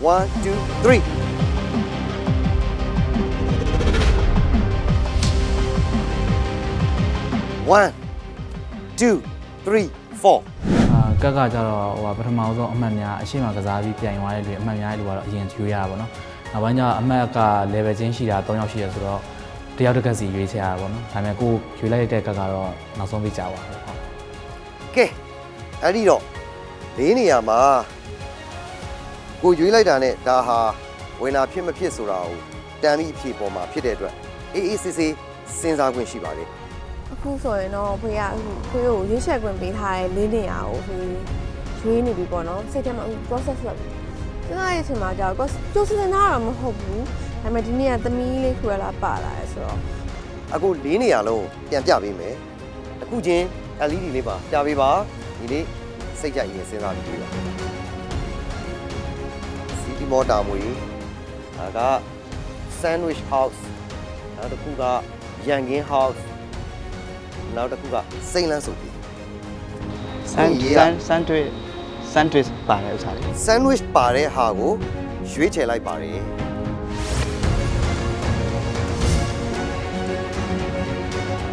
one two three 1 2 3 4အာကက်ကကြတော့ဟိုကပထမဆုံးအမှတ်များအရှိမကစားပြီးပြိုင်သွားတဲ့လူအမှတ်များတဲ့လူကတော့အရင်ရွေးရတာပေါ့နော်။နောက်ပိုင်းကျတော့အမှတ်က level ချင်းရှိတာ၃ယောက်ရှိရဆိုတော့တယောက်တစ်ကက်စီရွေးချယ်ရတာပေါ့နော်။ဒါပေမဲ့ကိုရွေးလိုက်တဲ့ကက်ကတော့နောက်ဆုံးပြီးကြပါတော့ဟုတ်ကဲအဲ့ဒီတော့လေးနေရာမှာ ကိုရွေးလိုက်တာနဲ့ဒါဟာဝင်တာဖြစ်မဖြစ်ဆိုတာကိုတန်ပြီးအဖြေပေါ်မှာဖြစ်တဲ့အတွက်အေးအေးဆေးဆေးစဉ်းစားခွင့်ရှိပါတယ်အခုဆိုရင်တော့ဖေကအခုဖေကိုရွေးချယ်ခွင့်ပေးထားတဲ့လေးနေရာကိုဖေရွေးနေပြီပေါ့နော်စိတ်ထဲမှာအခု process လုပ်စဉ်းစားရတဲ့အချိန်မှာကြာတော့ကြိုးစင်တာတော့မဟုတ်ဘူးဒါပေမဲ့ဒီနေ့ကသမီးလေးခွဲလာပါလာတယ်ဆိုတော့အခုလေးနေရာလုံးပြန်ပြပေးမယ်အခုချင်း LED လေးပါပြပေးပါဒီလေးစိတ်ကြိုက်ရင်စဉ်းစားပြီးပြပါစီတီ မော်တာမွေဒါက sandwich house နောက်တစ်ခုကရန်ကင်း house နောက်တစ်ခုကစိန်လန်းစုပ်ပြီဆန်ရေးရဆန်ဆန်တွေဆန်တွေပါတယ်ဥစားလေး sandwich ပါတဲ့ဟာကိုရွေးချယ်လိုက်ပါတယ်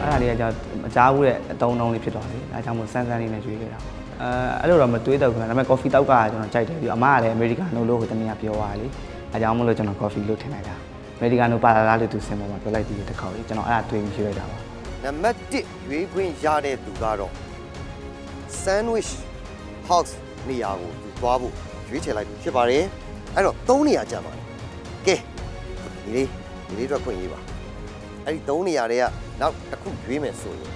အဲ့ဒါလေးကကြောင့်မကြားဘူးတဲ့အတုံးတုံးလေးဖြစ်သွားတယ်ဒါကြောင့်မို့ဆန်ဆန်လေးနဲ့ကျွေးခဲ့တာ အဲအဲ့လိုတော့မတွေးတော့ဘူးခင်ဗျာဒါပေမဲ့ coffee တောက်ကကျွန်တော်ကြိုက်တယ်ပြီးအမကလည်း Americano လို့ဟိုတနေ့ကပြောသွားတယ်လေအဲကြောင့်မို့လို့ကျွန်တော် coffee လို့ထင်လိုက်တာ Americano ပါလာလားလို့သူစင်ပေါ်မှာပြောလိုက်ပြီးတစ်ခေါက်လေးကျွန်တော်အဲ့ဒါတွေးပြီးရွေးလိုက်တာပါနံပါတ်1ရွေးခွင့်ရတဲ့သူကတော့ sandwich house နေရာကိုသူသွားဖို့ရွေးချယ်လိုက်ပြီဖြစ်ပါတယ်အဲ့တော့3နေရာကြပါတယ်ကဲဒီလေးဒီလေးတော့ခွင့်ရေးပါအဲ့ဒီ3နေရာတွေကနောက်တစ်ခုရွေးမယ်ဆိုရင်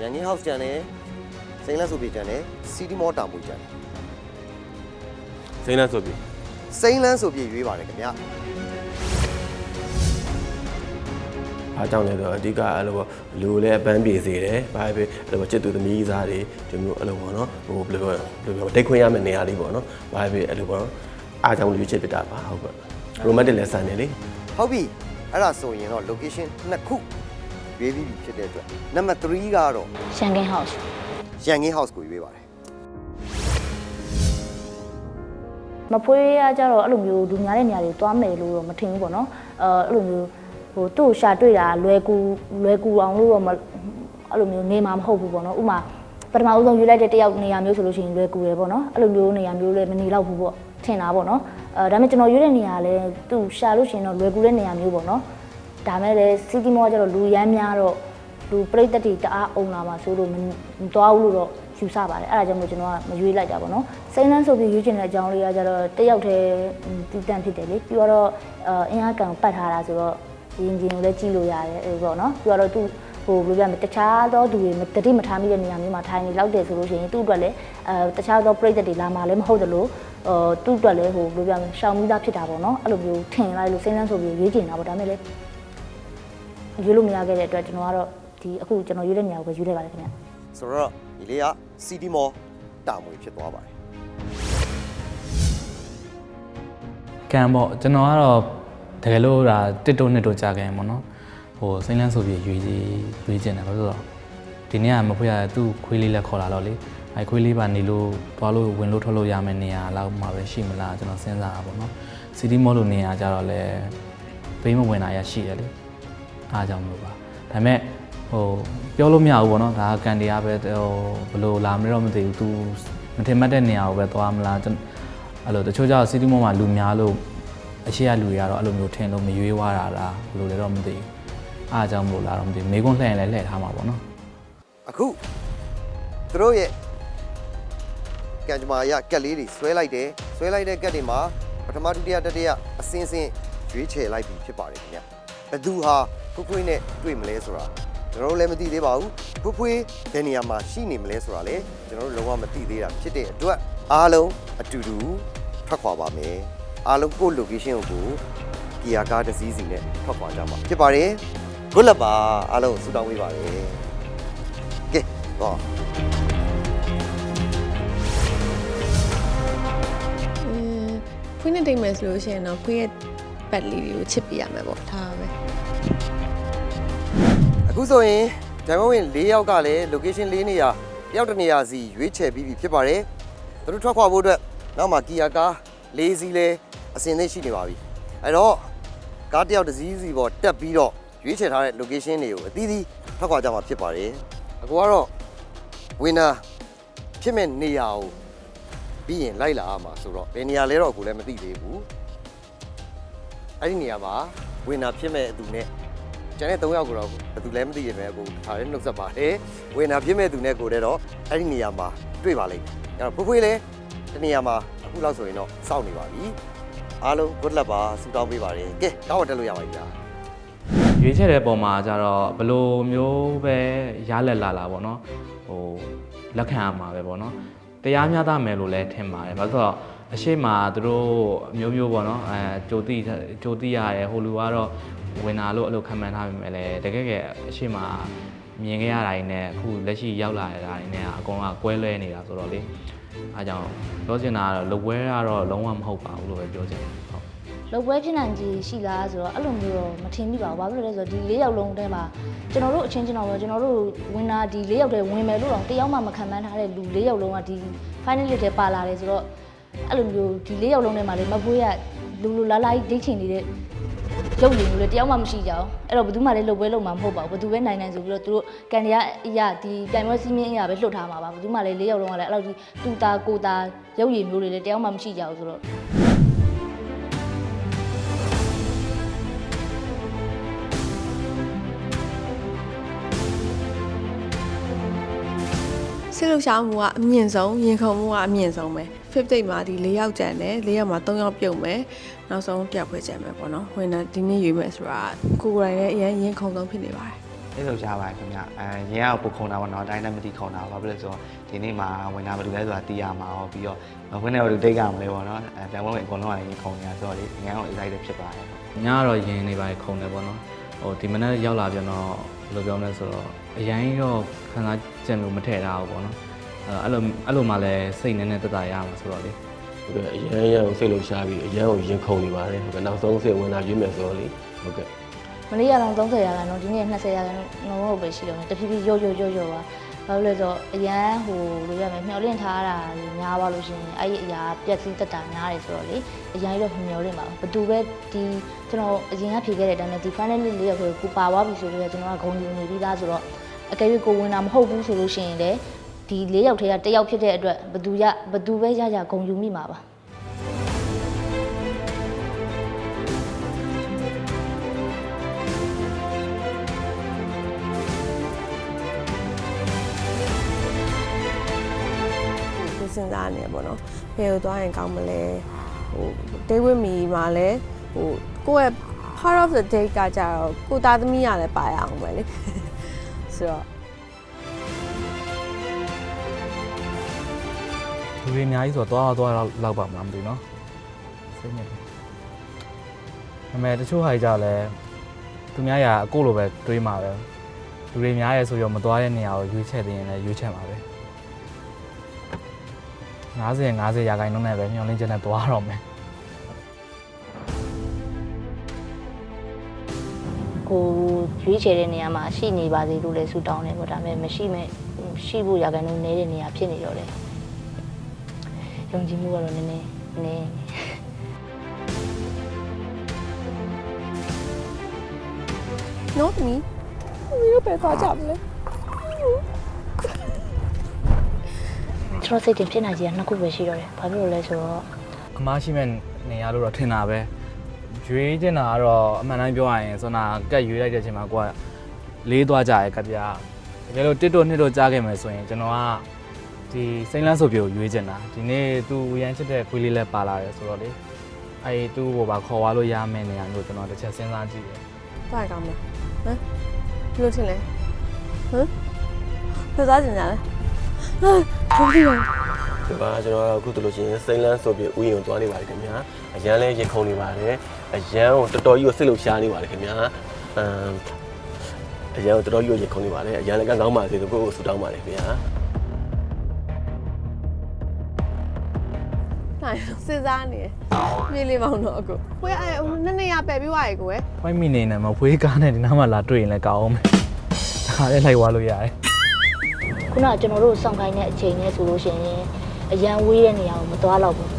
ရန်ကင်း house ကြံတယ် စိန်လက်ဆိုပြေကြံတယ် city mall တာမွေကြံတယ်စိမ့်လန်းဆိုပြီစိန်လန်းဆိုပြေရွေးပါတယ်ခင်ဗျာအားကြောင့်လဲဆိုတော့အဓိကအဲ့လိုပေါ့လူကိုလည်းအပန်းပြေစေတယ်ဘာပဲအဲ့လိုပေါ့ချစ်သူသမီးစားတွေဒီမျိုးအဲ့လိုပေါ့နော်ဟိုဘယ်လိုပြောဘယ်လိုပြောတိတ်ခွင့်ရမယ့်နေရာလေးပေါ့နော်ဘာပဲအဲ့လိုပေါ့အားကြောင့်လူချစ်ပြတာပါဟုတ်ကဲ့ romantic လည်းဆန်တယ်လေဟုတ်ပြီအဲ့ဒါဆိုရင်တော့ location နှစ်ခုရွေးပြီးပြီဖြစ်တဲ့အတွက်နံပါတ်3ကတော့ရှန်ကင်ဟောက်စ် ရန်ကင်း house ကိုရွေးပါတယ်မဖွေးရကြတော့အဲ့လိုမျိုးလူများတဲ့နေရာတွေသွားမယ်လို့တော့မထင်ဘူးပေါ့နော်အဲအဲ့လိုမျိုးဟိုသူ့ကိုရှာတွေ့တာလွယ်ကူလွယ်ကူအောင်လို့တော့မအဲ့လိုမျိုးနေမှာမဟုတ်ဘူးပေါ့နော်ဥမာပထမဦးဆုံးယူလိုက်တဲ့တယောက်နေရာမျိုးဆိုလို့ရှိရင်လွယ်ကူတယ်ပေါ့နော်အဲ့လိုမျိုးနေရာမျိုးလည်းမနေတော့ဘူးပေါ့ထင်တာပေါ့နော်အဲဒါပေမဲ့ကျွန်တော်ယူတဲ့နေရာလည်းသူ့ရှာလို့ရှိရင်တော့လွယ်ကူတဲ့နေရာမျိုးပေါ့နော်ဒါမဲ့လည်းစီတီမောကကျတော့လူရမ်းများတော့ လူပြိတ္တတွေတအားအုံလာမှာဆိုလို့မမသွားဘူးလို့တော့ယူဆပါတယ်အဲ့ဒါကြောင့်မို့ကျွန်တော်ကမရွေးလိုက်တာပေါ့နော်စိမ့်နှန်းဆိုပြီးရွေးချင်တဲ့အကြောင်းလေးကကျတော့တယောက်တည်းတည်တံ့ဖြစ်တယ်လေပြီးတော့အအင်အားကံပတ်ထားတာဆိုတော့ရင်ချင်းကိုလည်းကြည့်လို့ရတယ်အဲ့ပေါ့နော်ပြီးတော့သူဟိုဘယ်လိုပြမလဲတခြားသောသူတွေမတတိမထားမိတဲ့နေရာမျိုးမှာထိုင်နေလောက်တယ်ဆိုလို့ရှိရင်သူ့အတွက်လည်းအဲတခြားသောပြိတ္တတွေလာမှလည်းမဟုတ်တယ်လို့ဟိုသူ့အတွက်လည်းဟိုဘယ်လိုပြမလဲရှောင်မိသားဖြစ်တာပေါ့နော်အဲ့လိုမျိုးထင်လိုက်လို့စိမ့်နှန်းဆိုပြီးရွေးချင်တာပေါ့ဒါမဲ့လည်းရွေးလို့မရခဲ့တဲ့အတွက်ကျွန်တော်ကတော့ ဒီအခုကျွန်တော်ရွေးတဲ့နေရာကိုပဲရွေးလိုက်ပါတယ်ခင်ဗျဆိုတော့ဒီလေးက city mall တာမွေဖြစ်သွားပါတယ်ကံပေါ့ကျွန်တော်ကတော့တကယ်လို့ဒါတစ်တိုးနှစ်တိုးကြာခဲ့ရင်ပေါ့နော်ဟိုစိမ့်လန်းဆိုပြီးရွေးကြီးရွေးကျင်တယ်ဘာလို့လဲဆိုတော့ဒီနေ့ကမဖွေးရသူ့ခွေးလေးလက်ခေါ်လာတော့လေအဲခွေးလေးပါနေလို့သွားလို့ဝင်လို့ထွက်လို့ရမယ့်နေရာလောက်မှာပဲရှိမလားကျွန်တော်စဉ်းစားတာပေါ့နော်စီတီမောလို့နေရာကြတော့လေပေးမဝင်တာရရှိတယ်လေအားကြောင့်မလို့ပါဒါပေမဲ့ ဟိုပြောလို့မရဘူးပေါ့နော်ဒါကကန်တရားပဲဟိုဘယ်လိုလာမလဲတော့မသိဘူး तू မထင်မှတ်တဲ့နေရာကိုပဲသွားမလားကျွန်အဲ့လိုတချို့ကျတော့စီတီမောမှာလူများလို့အရှိရလူတွေကတော့အဲ့လိုမျိုးထင်လို့မရွေးွားတာလားဘယ်လိုလဲတော့မသိဘူးအားကြောင့်မလို့လားတော့မသိဘူးမေကွန်းလှည့်ရင်လည်းလှည့်ထားမှာပေါ့နော်အခုသူတို့ရဲ့ကံကြမ္မာရကက်လေးတွေဆွဲလိုက်တယ်ဆွဲလိုက်တဲ့ကက်တွေမှာပထမဒုတိယတတိယအစင်းစင်းရွေးချယ်လိုက်ပြီဖြစ်ပါတယ်ခင်ဗျဘသူဟာဖွဖွေးနဲ့တွေ့မလဲဆိုတာ ကျွန်တော်တို့လည်းမသိသေးပါဘူးဖွဖွေးဘယ်နေရာမှာရှိနေမလဲဆိုတာလည်းကျွန်တော်တို့လုံးဝမသိသေးတာဖြစ်တဲ့အတွက်အားလုံးအတူတူထွက်ခွာပါမယ်အားလုံးကိုယ့် location ကိုကီယာကားတစ်စီးစီနဲ့ထွက်ခွာကြမှာဖြစ်ပါတယ် good luck ပါအားလုံးဆုတောင်းပေးပါတယ်ကဲတော့อืมဖွေးနဲ့တိတ်မယ်ဆိုလို့ရှိရင်တော့ဖွေးရဲ့ပတ်လေးတွေကိုချစ်ပြရမယ်ပေါ့ဒါပဲ အခုဆိုရင်ဂျိုင်မဝင်၄ယောက်ကလည်း location ၄နေရာတယောက်တစ်နေရာစီရွေးချယ်ပြီးပြီဖြစ်ပါတယ်သူတို့ထွက်ခွာဖို့အတွက်နောက်မှာကီယာကား၄စီးလဲအစင်သင့်ရှိနေပါပြီအဲ့တော့ကားတစ်ယောက်တစ်စီးစီပေါ်တက်ပြီးတော့ရွေးချယ်ထားတဲ့ location တွေကိုအသီးသီးထွက်ခွာကြမှာဖြစ်ပါတယ်အခုကတော့ winner ဖြစ်မဲ့နေရာကိုပြီးရင်လိုက်လာရမှာဆိုတော့ဘယ်နေရာလဲတော့ကိုလည်းမသိသေးဘူးအဲ့ဒီနေရာမှာ winner ဖြစ်မဲ့အသူနဲ့ ကျန်တဲ့၃ယောက်ကိုတော့ဘယ်သူလဲမသိရပဲကိုထားရဲနှုတ်ဆက်ပါတယ် winner ဖြစ်မဲ့သူနဲ့ကိုတဲ့တော့အဲ့ဒီနေရာမှာတွေ့ပါလိမ့်မယ်အဲ့တော့ဖွေးဖွေးလဲဒီနေရာမှာအခုလောက်ဆိုရင်တော့စောင့်နေပါပြီအားလုံး good luck ပါဆုတောင်းပေးပါတယ်ကဲကောင်းအောင်တက်လို့ရပါပြီဗျာရွေးချယ်တဲ့ပုံမှာကျတော့ဘယ်လိုမျိုးပဲရလက်လာလာပေါ့နော်ဟိုလက်ခံရမှာပဲပေါ့နော် တရားမျှတမယ်လို့လည်းထင်ပါတယ်ဘာလို့လဲဆိုတော့အရှိမသူတို့အမျိုးမျိုးပေါ့နော်အဲကြိုတိကြိုတိရတယ်ဟိုလူကတော့ဝင်လာလို့အဲ့လိုခံမှန်းထားပြီမဲ့လေတကယ်ကအရှိမမြင်ခဲ့ရတာတွေနဲ့အခုလက်ရှိရောက်လာတဲ့တာတွေနဲ့အကုန်လုံးကကွဲလွဲနေတာဆိုတော့လေအားကြောင့်ပြောချင်တာကတော့လပွဲကတော့လုံးဝမဟုတ်ပါဘူးလို့ပဲပြောချင်တယ်ဟုတ် လောက်ပွဲဖြစ်နိုင်ကြီးရှိလားဆိုတော့အဲ့လိုမျိုးတော့မထင်မိပါဘူးဘာဖြစ်လို့လဲဆိုတော့ဒီ၄ယောက်လုံးတည်းမှာကျွန်တော်တို့အချင်းချင်းတော့ပဲကျွန်တော်တို့ဝင်တာဒီ၄ယောက်တည်းဝင်မယ်လို့တော့တယောက်မှမခံမှန်းထားတဲ့လူ၄ယောက်လုံးကဒီ final လေးတည်းပါလာတယ်ဆိုတော့အဲ့လိုမျိုးဒီ၄ယောက်လုံးထဲမှာလေမပွေးရလူလူလာလာကြီးဒိတ်ချင်နေတဲ့ရုပ်ရည်မျိုးလေတယောက်မှမရှိကြအောင်အဲ့တော့ဘယ်သူမှလည်းလှုပ်ပွဲလုပ်မှာမဟုတ်ပါဘူးဘယ်သူပဲနိုင်နိုင်ဆိုပြီးတော့သူတို့ကန်ရအရာဒီပြိုင်ပွဲစီးမင်းအရာပဲလှုပ်ထားမှာပါဘယ်သူမှလည်း၄ယောက်လုံးကလည်းအဲ့လိုကြီးတူတာကိုတာရုပ်ရည်မျိုးတွေလည်းတယောက်မှမရှိကြဘူးဆိုတော့ စိတ်လှုပ်ရှားမှုကအမြင့်ဆုံးရင်ခုန်မှုကအမြင့်ဆုံးပဲ fifth date မှာဒီ၄ယောက်ကျန်တယ်၄ယောက်မှာ၃ယောက်ပြုတ်မယ်နောက်ဆုံးတစ်ယောက်ပဲကျန်မယ်ပေါ့နော်ဝင်တာဒီနေ့ရွေးမယ်ဆိုတာကိုယ်ကိုယ်တိုင်လည်းအရင်ရင်ခုန်ဆုံးဖြစ်နေပါတယ်အဲ့လိုရှားပါတယ်ခင်ဗျအဲရင်းကပိုခုံတာပေါ့နော်အတိုင်းလည်းမသိခုံတာဘာဖြစ်လဲဆိုတော့ဒီနေ့မှာဝင်တာဘယ်လိုလဲဆိုတာသိရမှာရောပြီးတော့ဝင်နေဘယ်လိုတိတ်ကမလဲပေါ့နော်အဲပြန်ဝင်ဝင်အကုန်လုံးကရင်ခုံနေတာဆိုတော့လေငန်းအောင် excited ဖြစ်ပါတယ်ညကတော့ရင်နေပါခုံတယ်ပေါ့နော်ဟိုဒီမနေ့ရောက်လာပြန်တော့ဘယ်လိုပြောမလဲဆိုတော့အရင်တော့ခန်းစားကြံလို့မထည့်ထားဘူးပေါ့နော်အဲအဲ့လိုအဲ့လိုမှလည်းစိတ်နည်းနည်းတက်တာရမှာဆိုတော့လေဟုတ်ကဲ့အရန်ရန်ကိုစိတ်လို့ရှားပြီးအရန်ကိုရင်ခုန်နေပါတယ်ဟုတ်ကဲ့နောက်ဆုံးစိတ်ဝင်လာရွေးမယ်ဆိုတော့လေဟုတ်ကဲ့မနေ့ကတော့30ရာခိုင်နှုန်းဒီနေ့20ရာခိုင်နှုန်းတော့ပဲရှိတော့တယ်တဖြည်းဖြည်းရော့ရော့ရော့ရော့ပါ ဘာလို့လဲဆိုတော့အရန်ဟိုလိုရမယ်မျောလင့်ထားတာများပါလို့ရှိရင်အဲ့ဒီအရာပြက်စီးတက်တာများတယ်ဆိုတော့လေအရင်တော့မျောလင့်ပါဘသူပဲဒီကျွန်တော်အရင်ကဖြေခဲ့တဲ့အတိုင်းနဲ့ဒီ final လေးလေးရောက်ကိုပါသွားပြီဆိုတော့ကျွန်တော်ကဂုံယူနေပြီးသားဆိုတော့အကယ်၍ကိုဝင်တာမဟုတ်ဘူးဆိုလို့ရှိရင်လေဒီ၄ယောက်ထဲကတစ်ယောက်ဖြစ်တဲ့အတွက်ဘသူရဘသူပဲရရဂုံယူမိမှာပါ စဉ်းစားနေပေါ့နော်ဘယ်ကိုသွားရင်ကောင်းမလဲဟို day with me မှာလည်းဟိုကိုယ့်ရဲ့ part of the day ကကြတော့ကိုသားသမီးရလည်းပါရအောင်ပဲလေဆိုတော့လူတွေအများကြီးဆိုတော့သွားတော့လောက်ပါမလားမသိဘူးနော်စိတ်ညစ်တယ်အမေတချို့ဟာကြလဲသူများရာအကိုလိုပဲတွေးမှာပဲလူတွေများရဲဆိုတော့မသွားတဲ့နေရာကိုရွေးချယ်တင်ရင်လည်းရွေးချယ်မှာပဲ 90 50ရာခိုင်နှုန်းနဲ့ပဲမျောလင်းချက်နဲ့သွားတော့မယ်ကိုရွေးချယ်တဲ့နေရာမှာရှိနေပါစေလို့လည်းဆုတောင်းတယ်ပေါ့ဒါပေမဲ့မရှိမဲ့ရှိဖို့ရာခိုင်နှုန်းနည်းတဲ့နေရာဖြစ်နေတော့တယ်ယုံကြည်မှုကတော့နည်းနည်းနည်းနော်သမီးသမီးတို့ပဲသွားကြမလဲ ကျွန်တော်စိတ်တင်ဖြစ်နေကြီးကနှစ်ခုပဲရှိတော့တယ်ဘာဖြစ်လို့လဲဆိုတော့အမားရှိမဲ့နေရာလို့တော့ထင်တာပဲရွေးချင်တာကတော့အမှန်တိုင်းပြောရရင်စွမ်းနာကတ်ရွေးလိုက်တဲ့အချိန်မှာကိုကလေးသွားကြရဲကပြားတကယ်လို့တစ်တို့နှစ်တို့ကြားခဲ့မယ်ဆိုရင်ကျွန်တော်ကဒီစိမ့်လန်းဆိုပြကိုရွေးချင်တာဒီနေ့သူရမ်းချစ်တဲ့ခွေးလေးလည်းပါလာတယ်ဆိုတော့လေအဲသူ့ကိုပါခေါ်သွားလို့ရမယ်နေရာမျိုးကျွန်တော်တစ်ချက်စဉ်းစားကြည့်တယ်သွားရကောင်းမလားဟမ်ဘယ်လိုထင်လဲဟမ်ဘယ်သွားကြင်ကြလဲဟာ ဘယ်လိုလဲဒီပါကျွန်တော်အခုတို့လို့ရှိရင်စိမ့်လန်းဆိုပြီးဥယျာဉ်ကိုသွားနေပါတယ်ခင်ဗျာအရန်လဲရင်ခုန်နေပါတယ်အရန်ကိုတော်တော်ကြီးကိုစိတ်လို့ရှားနေပါတယ်ခင်ဗျာအမ်အရန်ကိုတော်တော်ကြီးကိုရင်ခုန်နေပါတယ်အရန်လည်းကောင်းကောင်းပါစေလို့ကိုယ့်ကိုဆူတောင်းပါတယ်ခင်ဗျာနိုင်စဉ်းစားနေတယ်မြေးလေးမောင်တော့အကိုကိုယ်အဲ့ဟိုနှစ်နေရပယ်ပြီးွားရေကိုယ်ဝိုင်းမိနေနေမှာဖွေးကားနဲ့ဒီနားမှာလာတွေ့ရင်လည်းကောင်းအောင်မယ်ဒါခါလေးလိုက်သွားလို့ရတယ် ခုနကကျွန်တော်တို့စောင့်ခိုင်းတဲ့အချိန်နဲ့ဆိုလို့ရှိရင်အရန်ဝေးတဲ့နေရာကိုမသွားတော့ဘူး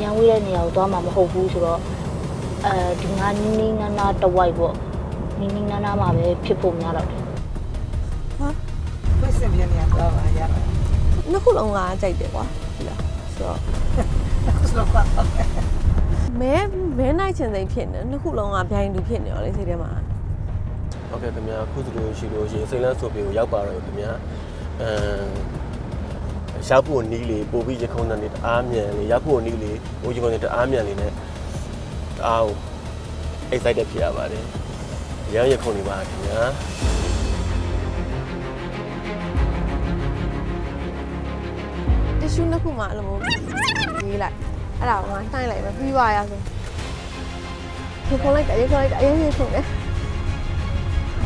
ရရန်ဝေးတဲ့နေရာကိုသွားမှာမဟုတ်ဘူးဆိုတော့အဲဒီငါနီးနီးနားနားတစ်ဝိုက်ပေါ့နီးနီးနားနားမှာပဲဖြစ်ဖို့များတော့တယ်ဘယ်စင်ပြနေရတော့ပါရပါနှစ်ခုလုံးကကြိုက်တယ်ကွာဒီလားဆိုတော့ဆိုတော့ပါမဲမဲနိုင်ချင်စိတ်ဖြစ်နေနှစ်ခုလုံးကဗျိုင်းတူဖြစ်နေရောလေစိတ်ထဲမှာ ဟုတ်ကဲ့ခင်ဗျာအခုဆိုလို့ရှိလို့ရှိရင်စိတ်လန်းဆိုပေကိုရောက်ပါတော့ခင်ဗျာအမ်ရောက်ဖို့နီးလေပို့ပြီးရခုံတဲ့နေတအားမြန်လေရောက်ဖို့နီးလေပို့ရခုံတဲ့တအားမြန်လေနဲ့တအား excited ဖြစ်ရပါတယ်ရမ်းရခုံနေပါခင်ဗျာတ िश ူးနှစ်ခုမှအဲ့လိုမျိုးရေးလိုက်အဲ့ဒါကငါနှိုင်းလိုက်ပဲပြီးပါရဆိုဒီခေါ်လိုက်တာရေးခေါ်လိုက်တာအရေးရေးခုတယ်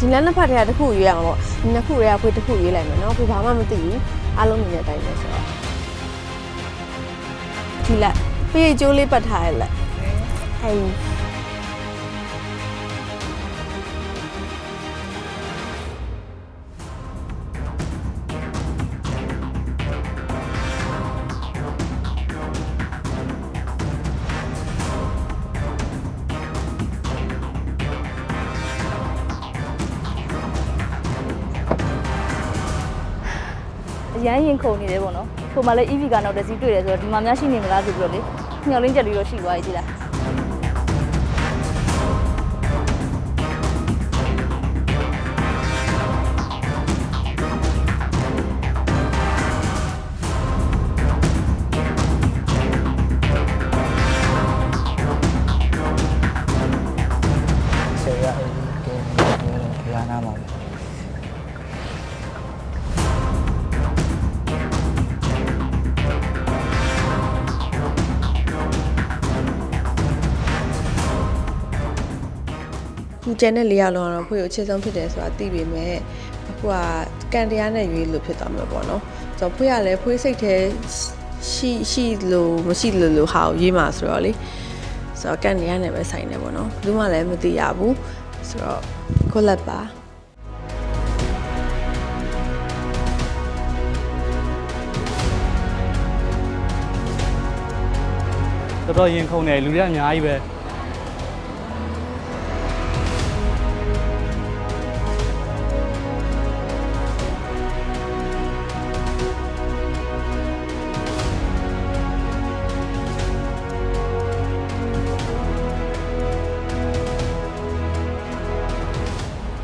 ဒီလမ်းနှစ်ဖက်ထဲကတစ်ခုရွေးရမှာပေါ့ဒီနှစ်ခုတွေကခွေတစ်ခုရွေးလိုက်မယ်နော်ခွေဘာမှမသိဘူးအားလုံးမြင်တဲ့အတိုင်းပဲဆိုတော့ဒီလက်ပြေးကျိုးလေးပတ်ထားရလက်ဟဲ့အ ရန်ရင်ခုန်နေတယ်ပေါ့နော်။ကိုမှလည်း EV ကနောက်တစ်စီးတွေ့တယ်ဆိုတော့ဒီမှာများရှိနေမလားဆိုပြီးတော့လေညှော်လင်းချက်လေးတော့ရှိသွားပြီကြည်လား ကျန်တဲ့လေးယောက်လုံးကတော့ဖွေကိုအချစ်ဆုံးဖြစ်တယ်ဆိုတာသိပေမဲ့အခုကကံတရားနဲ့ရွေးလို့ဖြစ်သွားမှာပေါ့နော်ဆိုတော့ဖွေကလည်းဖွေစိတ်ထဲရှိရှိလို့မရှိလို့လို့ဟာကိုရေးမှာဆိုတော့လေဆိုတော့ကံတရားနဲ့ပဲဆိုင်နေပေါ့နော်ဘူးမှလည်းမသိရဘူးဆိုတော့ကိုလက်ပါတော်တော်ရင်ခုန်တယ်လူတွေကအများကြီးပဲ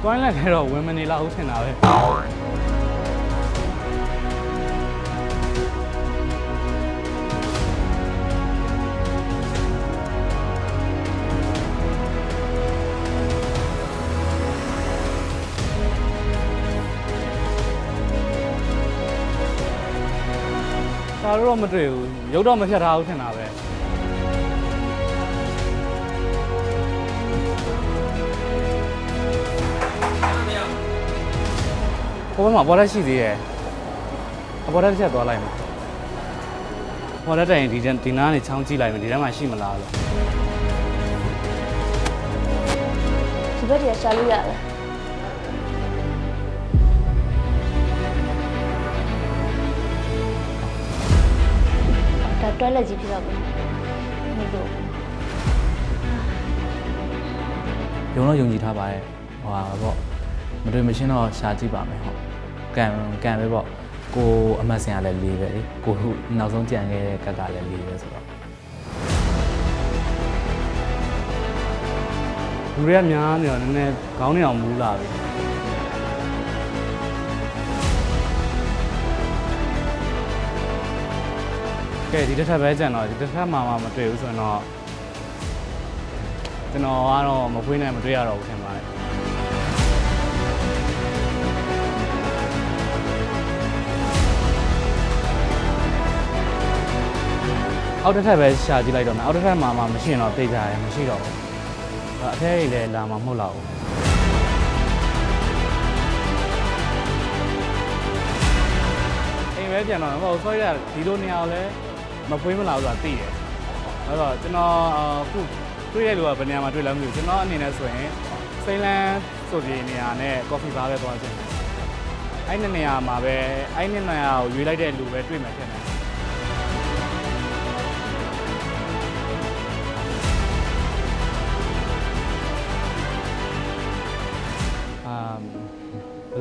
တွိုင်းလက်ထဲတော့ဝင်မနေလောက်ထင်တာပဲဒါတော့မတွေ့ဘူးရုပ်တော့မဖြတ်ထားဘူးထင်တာပဲ ဘက်မှာဘောလက်ရှိသေးရဲ့အဘောလက်တစ်ချက်သွားလိုက်မယ်ဘောလက်တိုင်ဒီဒီနားနေချောင်းကြည့်လိုက်မယ်ဒီထဲမှာရှိမလားလို့ဒီဘက်တည်းရှာလို့ရတယ်ဒါတွဲလက်ကြီးဖြစ်တော့ဘူးဟုတ်လို့ယုံတော့ယုံကြည်ထားပါတယ်ဟိုဟာပေါ့မတွေ့မရှင်းတော့ရှာကြည့်ပါမယ်ဟုတ် ကံကံပဲပေါ့ကိုအမတ်စင်ကလည်းလေးပဲလေကိုခုနောက်ဆုံးကြံခဲ့တဲ့ကက်ကလည်းလေးပဲဆိုတော့လူတွေကများနေတော့နည်းနည်းခေါင်းနေအောင်မူးလာပြီကဲဒီတစ်ထပ်ပဲကြံတော့ဒီတစ်ထပ်မှမှမတွေ့ဘူးဆိုရင်တော့ကျွန်တော်ကတော့မဖွေးနိုင်မတွေ့ရတော့ဘူးထင်ပါတယ် အောက်တစ်ထပ်ပဲရှာကြည့်လိုက်တော့မယ်အောက်တစ်ထပ်မှာမှမရှိရင်တော့သိကြရတယ်မရှိတော့ဘူးအဲ့အထဲကြီးလည်းလာမှာမဟုတ်တော့ဘူးအိမ်ပဲပြန်တော့မဟုတ်ဆွဲရဒီလိုနေရာကိုလည်းမဖွေးမလာဘူးဆိုတာသိတယ်အဲ့တော့ကျွန်တော်အခုတွေ့ရလို့ကဘယ်နေရာမှာတွေ့လဲမသိဘူးကျွန်တော်အနေနဲ့ဆိုရင်စိန်လန်းဆိုပြီးနေရာနဲ့ coffee bar ပဲသွားခြင်းအဲ့ဒီနေရာမှာပဲအဲ့ဒီနေရာကိုရွေးလိုက်တဲ့လူပဲတွေ့မယ်ထင်တယ်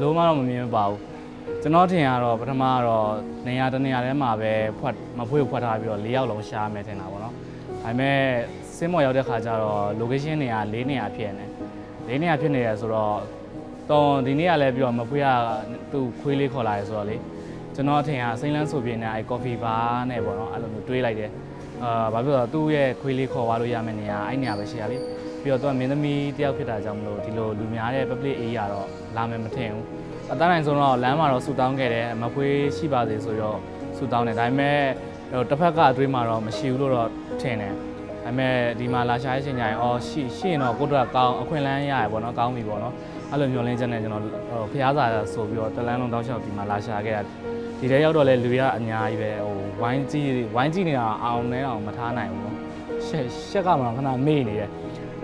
လိုမှတော့မမြင်မပါဘူးကျွန်တော်ထင်ရတော့ပထမကတော့နေရာတစ်နေရာထဲမှာပဲဖွက်မဖွေးကိုဖွက်ထားပြီးတော့၄ယောက်လုံးရှားမယ်ထင်တာပေါ့နော်ဒါပေမဲ့စင်းမော်ရောက်တဲ့ခါကျတော့ location နေရာ၄နေရာဖြစ်နေ၄နေရာဖြစ်နေရဆိုတော့တော့ဒီနေ့ကလည်းပြီးတော့မဖွေးကသူ့ခွေးလေးခေါ်လာရဲဆိုတော့လေကျွန်တော်အထင်ကစိမ့်လန်းဆိုပြင်းနေအဲ coffee bar နဲ့ပေါ့နော်အဲ့လိုမျိုးတွေးလိုက်တယ်အာဘာဖြစ်လို့လဲဆိုတော့သူ့ရဲ့ခွေးလေးခေါ်သွားလို့ရမယ့်နေရာအဲ့နေရာပဲရှိရလေ ပြီးတော့သူကမင်းသမီးတယောက်ဖြစ်တာကြောင့်မလို့ဒီလိုလူများတဲ့ public area တော့လာမယ်မထင်ဘူးအတန်းနိုင်ဆုံးတော့လမ်းမှာတော့ဆူတောင်းခဲ့တယ်မဖွေးရှိပါစေဆိုတော့ဆူတောင်းတယ်ဒါပေမဲ့ဟိုတစ်ဖက်ကအတွေးမှာတော့မရှိဘူးလို့တော့ထင်တယ်ဒါပေမဲ့ဒီမှာလာရှာရေးချိန်ကြရင်အော်ရှိရှိရင်တော့ကိုယ့်တို့ကကောင်းအခွင့်အလမ်းရရပေါ့နော်ကောင်းပြီပေါ့နော်အဲ့လိုမျိုးလင်းချက်နဲ့ကျွန်တော်ဟိုဖျားစာဆိုပြီးတော့တလန်းလုံးတောက်လျှောက်ဒီမှာလာရှာခဲ့တာဒီထဲရောက်တော့လဲလူရအများကြီးပဲဟိုဝိုင်းကြည့်ဝိုင်းကြည့်နေတာအောင်နေအောင်မထားနိုင်ဘူးနော်ရှက်ရှက်ကမှခဏမေ့နေတယ်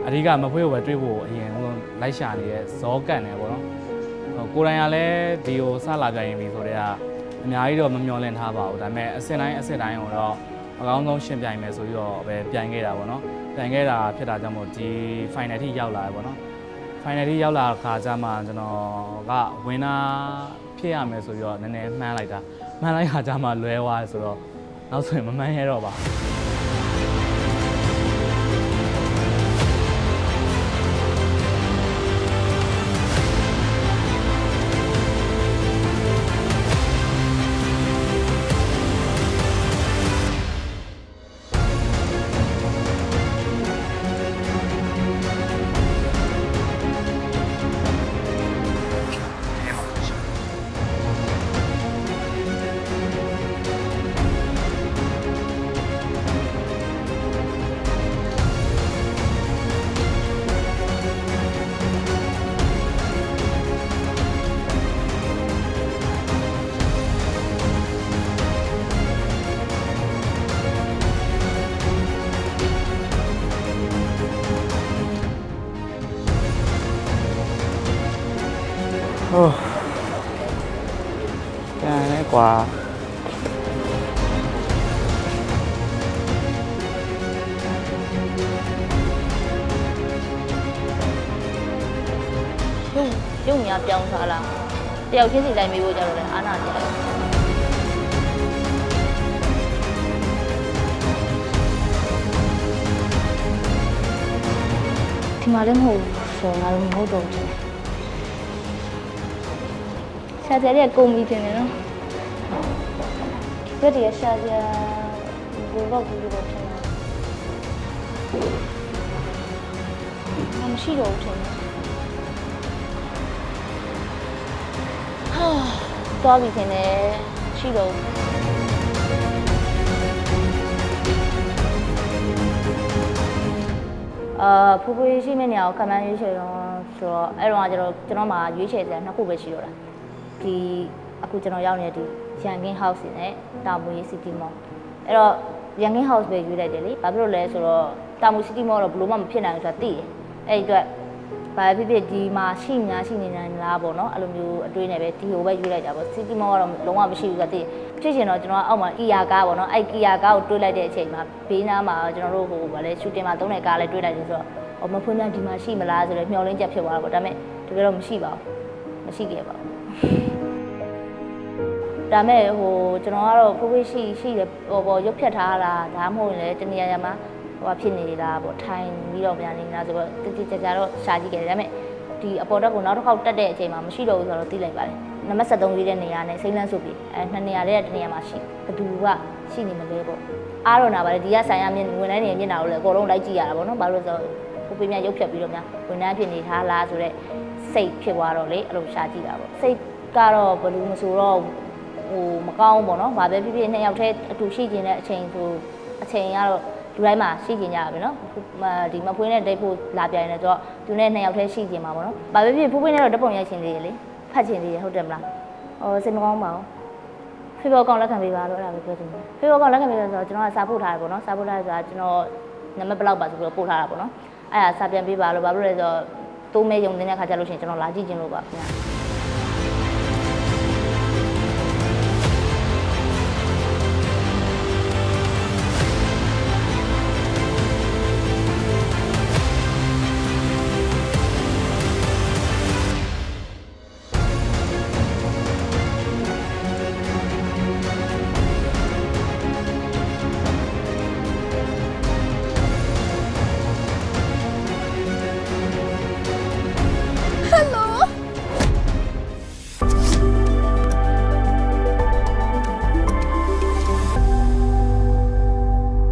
အဓိကမဖွေးကိုပဲတွေးဖို့အရင်ဟိုလိုက်ရှာနေရဲဇောကန်နေပေါ့နော်ဟိုကိုယ်တိုင်ကလည်းဒီကိုစလာပြရင်ပြီဆိုတော့အများကြီးတော့မမျောလင့်ထားပါဘူးဒါပေမဲ့အစစ်တိုင်းအစစ်တိုင်းကိုတော့အကောင်းဆုံးရှင်ပြိုင်မယ်ဆိုပြီးတော့ပဲပြိုင်ခဲ့တာပေါ့နော်ပြိုင်ခဲ့တာဖြစ်တာကြောင့်မို့ဒီ final ထိရောက်လာတယ်ပေါ့နော် final ထိရောက်လာခါကျမှကျွန်တော်က winner ဖြစ်ရမယ်ဆိုပြီးတော့နည်းနည်းမှန်းလိုက်တာမှန်းလိုက်ခါကျမှလွဲသွားတယ်ဆိုတော့နောက်ဆိုရင်မမှန်းရတော့ပါဘူး ဟိုပြန်လဲကွာရုပ်ညာပြောင်းသွားလားတယောက်ချင်းစီတိုင်းမေးဖို့ကြတော့လဲအာနာကြတယ်ဒီမှာလည်းမဟုတ်ဘူးဆိုတော့ငါတို့မဟုတ်တော့ဘူး ရှာကြတဲ့ကုမ္ပဏီတင်တယ်နော်ဒီကတည်းကရှာကြဘယ်တော့ဘူးလို့ထင်တာမရှိတော့ဘူးထင်တယ်သွားပြီထင်တယ်ရှိတော့အာဖူဖူရှိမယ့်နေရာကိုကမန်းရွေးချယ်တော့ဆိုတော့အဲ့တော့ကျတော့ကျွန်တော်မှရွေးချယ်စရာနှစ်ခုပဲရှိတော့တာ ဒီအခုကျွန်တော်ရောက်နေတဲ့ဒီရန်ကင်း house နဲ့တာမွေ city mall အဲ့တော့ရန်ကင်း house ပဲရွေးလိုက်တယ်လေဘာဖြစ်လို့လဲဆိုတော့တာမွေ city mall တော့ဘယ်လို့မှမဖြစ်နိုင်ဘူးဆိုတာသိတယ်အဲ့ဒီအတွက်ဘာဖြစ်ဖြစ်ဒီမှာရှိများရှိနေနိုင်လားပေါ့နော်အဲ့လိုမျိုးအတွေးနဲ့ပဲဒီဟိုပဲရွေးလိုက်တာပေါ့စီတီမောကတော့လုံးဝမရှိဘူးဆိုတော့သိဖြစ်ရှင်တော့ကျွန်တော်ကအောက်မှာကီယာကားပေါ့နော်အဲ့ကီယာကားကိုတွေးလိုက်တဲ့အချိန်မှာဘေးနားမှာကျွန်တော်တို့ဟိုဗာလဲရှူတင်မှာသုံးတဲ့ကားလေးတွေးလိုက်တယ်ဆိုတော့အော်မဖွင့်များဒီမှာရှိမလားဆိုတော့မျောလင်းချက်ဖြစ်သွားတာပေါ့ဒါပေမဲ့တကယ်တော့မရှိပါဘူးမရှိခဲ့ပါဘူး ဒါမဲ့ဟိုကျွန်တော်ကတော့ဖိုးဖွေးရှိရှိတယ်ဟိုပေါ်ရုပ်ဖြတ်ထားတာဒါမှမဟုတ်ရင်လည်းတနေရာရာမှာဟိုဖြစ်နေလားပေါ့ထိုင်ပြီးတော့ပြန်နေလားဆိုတော့တတိကြကြတော့ရှာကြည့်ခဲ့တယ်ဒါပေမဲ့ဒီအပေါ်တော့ကိုနောက်တစ်ခေါက်တက်တဲ့အချိန်မှာမရှိတော့ဘူးဆိုတော့သိလိုက်ပါတယ်နံပါတ်73လေးတဲ့နေရာနဲ့စိမ့်လန်းစုပြီအဲနှစ်နေရာလေးတဲ့နေရာမှာရှိဘသူကရှိနေမလဲပေါ့အားတော့နာပါတယ်ဒီကဆိုင်ရမြင့်ဝင်တိုင်းနေမျက်နှာကိုလည်းအကုန်လုံးလိုက်ကြည့်ရတာပေါ့နော်ဘာလို့လဲဆိုတော့ကိုပေးမြရုပ်ဖြတ်ပြီးတော့များဝန်ထမ်းဖြစ်နေထားလားဆိုတော့စိတ်ဖြစ်သွားတော့လေအဲ့လိုရှာကြည့်တာပေါ့စိတ်ကတော့ဘယ်လိုမဆိုတော့ ဟိုမကောင်းဘူးပေါ့နော်။ဘာပဲဖြစ်ဖြစ်နှစ်ယောက်တည်းအတူရှိကျင်တဲ့အချိန်ဆိုအချိန်ကတော့လူတိုင်းမှာရှိကျင်ကြရပြီနော်။မဒီမဖွေးနဲ့ဒိတ်ဖို့လာပြိုင်နေတော့သူနဲ့နှစ်ယောက်တည်းရှိကျင်မှာပေါ့နော်။ဘာပဲဖြစ်ဖြစ်ဖွေးဖွေးနဲ့တော့ဓာတ်ပုံရိုက်ချင်သေးတယ်လေ။ဖတ်ချင်သေးတယ်ဟုတ်တယ်မလား။ဟောစိတ်မကောင်းပါဘူး။ဖေဖော်ကောင်လက်ခံပေးပါလို့အဲ့ဒါပဲပြောချင်တယ်။ဖေဖော်ကောင်လက်ခံပေးလို့ဆိုတော့ကျွန်တော်ကစာပို့ထားတယ်ပေါ့နော်။စာပို့ထားတယ်ဆိုတာကျွန်တော်နံပါတ်ဘယ်လောက်ပါဆိုပြီးတော့ပို့ထားတာပေါ့နော်။အဲ့ဒါစာပြန်ပေးပါလို့ဘာလို့လဲဆိုတော့တိုးမဲယုံနေတဲ့ခါကျလို့ရှိရင်ကျွန်တော်လာကြည့်ခြင်းလို့ပါခင်ဗျာ။